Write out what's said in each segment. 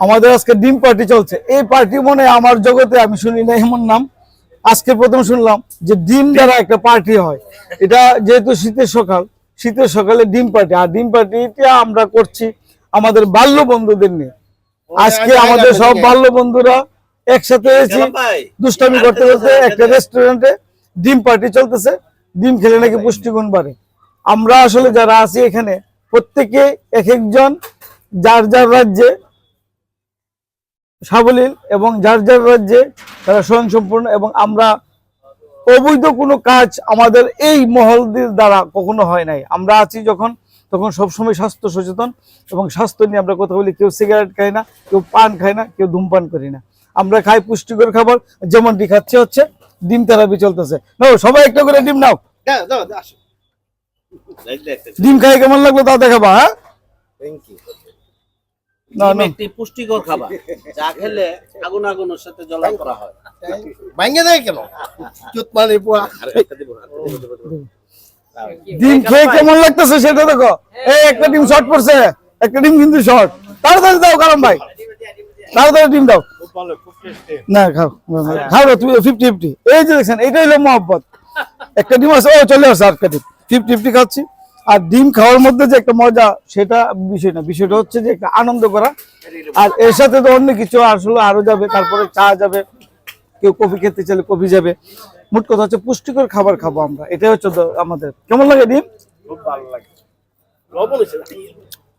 আমাদের আজকে ডিম পার্টি চলছে। এই পার্টি মনে আমার জগতে আমি শুনি না এমন নাম। আজকে প্রথম শুনলাম যে ডিম দ্বারা একটা পার্টি হয়। এটা যেহেতু শীতের সকাল শীতের সকালে ডিম পার্টি। আর ডিম পার্টিটা আমরা করছি আমাদের বাল্য বন্ধুদের নিয়ে। আজকে আমাদের সব বাল্য বন্ধুরা একসাথে এসেছি। দুষ্টামি করতে করতে একটা রেস্টুরেন্টে ডিম পার্টি চলতেছে। ডিম খেলে নাকি পুষ্টিগুণ বাড়ে। আমরা আসলে যারা আছি এখানে প্রত্যেকে এক একজন যার যার রাজ্যে সাবলীল এবং যার যার রাজ্যে তারা স্বয়ংসম্পূর্ণ এবং আমরা অবৈধ কোনো কাজ আমাদের এই মহলদের দ্বারা কখনো হয় নাই। আমরা আছি যখন তখন সবসময় স্বাস্থ্য সচেতন এবং স্বাস্থ্য নিয়ে আমরা কথা বলি কেউ সিগারেট খায় না কেউ পান খায় না কেউ ধূমপান করি না। আমরা খাই পুষ্টিকর খাবার যেমনটি খাচ্ছে হচ্ছে ডিম থেরাপি চলতেছে। নাও সবাই একটা করে ডিম নাও। ডিম খাই কেমন লাগল তা দেখাবা হ্যাঁ? থ্যাংক ইউ না না একটি পুষ্টিকর খাবার যা খেলে আগুন আগুনের সাথে জ্বলা করা হয়। ভাঙ্গে দেয় কেন? চুত মানে পোয়া। ডিম খেয়ে কেমন লাগতেছে সেটা দেখো। এই একটা ডিম শর্ট পড়ছে একটা ডিম কিন্তু শর্ট তাড়াতাড়ি দাও কারণ ভাই। তাড়াতাড়ি ডিম দাও। না খাও খাও তুমি ফিফটি ফিফটি এই যে দেখছেন এটাই হলো মহব্বত। একটা ডিম আছে ও চলে আসছে আটটা ডিম। ফিফটি ফিফটি খাচ্ছি। আর ডিম খাওয়ার মধ্যে যে একটা মজা সেটা বিষয় না। বিষয়টা হচ্ছে যে একটা আনন্দ করা। আর এর সাথে তো অন্য কিছু আসলে আরও যাবে তারপরে চা যাবে কেউ কফি খেতে চাইলে কফি যাবে। মোট কথা হচ্ছে পুষ্টিকর খাবার খাব আমরা। এটাই হচ্ছে তো আমাদের। কেমন লাগে ডিম? খুব ভালো লাগে।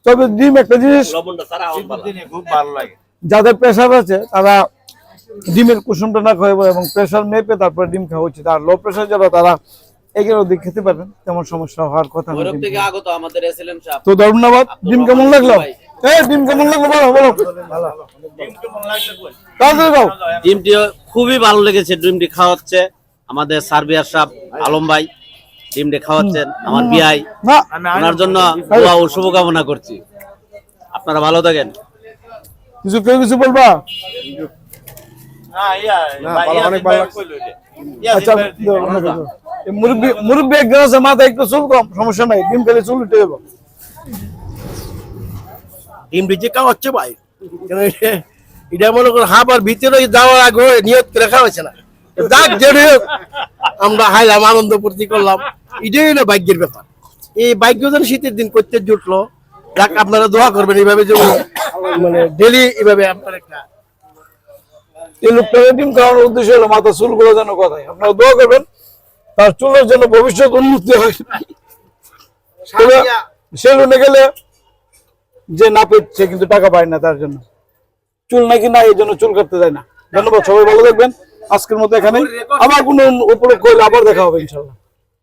তবে ডিম একটা জিনিস লবণটা সারা আমার ভালো। খুব ভালো লাগে। যাদের প্রেশার আছে তারা ডিমের কুসুমটা না খাওয়াবো এবং প্রেশার মেপে তারপরে ডিম খাওয়া উচিত। আর লো প্রেশার যারা তারা খেতে পারবেন তেমন সমস্যা হওয়ার কথা না থেকে আগত আমাদের এসএলএম সাহেব। তো ধন্যবাদ ডিম কেমন লাগল? এই ডিম কেমন লাগল? বলো বলো। তাড়াতাড়ি দাও ডিমটি খুবই ভালো লেগেছে ডিমটি খাওয়াচ্ছে আমাদের সার্বিয়ার সাহেব আলম ভাই। ডিমটি খাওয়াচ্ছেন আমার বিআই। না। ওনার জন্য দোয়া ও শুভকামনা করছি। আপনারা ভালো থাকেন। কিছু কেউ কিছু বলবা? অনেক ভালো লাগছে আচ্ছা মুরব্বি মুরব্বি একজন আছে একটু চুল কম সমস্যা নাই ডিম খেলে চুল উঠে যাব। ডিম খাওয়াচ্ছে ভাই। এটা- এটা মনে করো হাবার ভিতরে যাওয়ার আগে নিয়ত করে খাওয়াচ্ছে না। যাক যে আমরা হাইলাম আনন্দ ফুর্তি করলাম। এটাই হলো ভাগ্যের ব্যাপার। এই ভাগ্য যেন শীতের দিন করতে জুটলো যাক আপনারা দোয়া করবেন এইভাবে যে মানে ডেলি এইভাবে আপনার একটা এই লোকটাকে ডিম খাওয়ানোর উদ্দেশ্য হলো মাথা চুলগুলো যেন কথায় আপনারা দোয়া করবেন তার চুলের জন্য ভবিষ্যৎ উন্নতি হয়। সেলুনে গেলে যে না সে কিন্তু টাকা পায় না তার জন্য। চুল নাকি না এই জন্য চুল কাটতে যায় না। ধন্যবাদ সবাই ভালো দেখবেন আজকের মতো এখানে আবার কোনো উপলক্ষ হলে আবার দেখা হবে ইনশাল্লাহ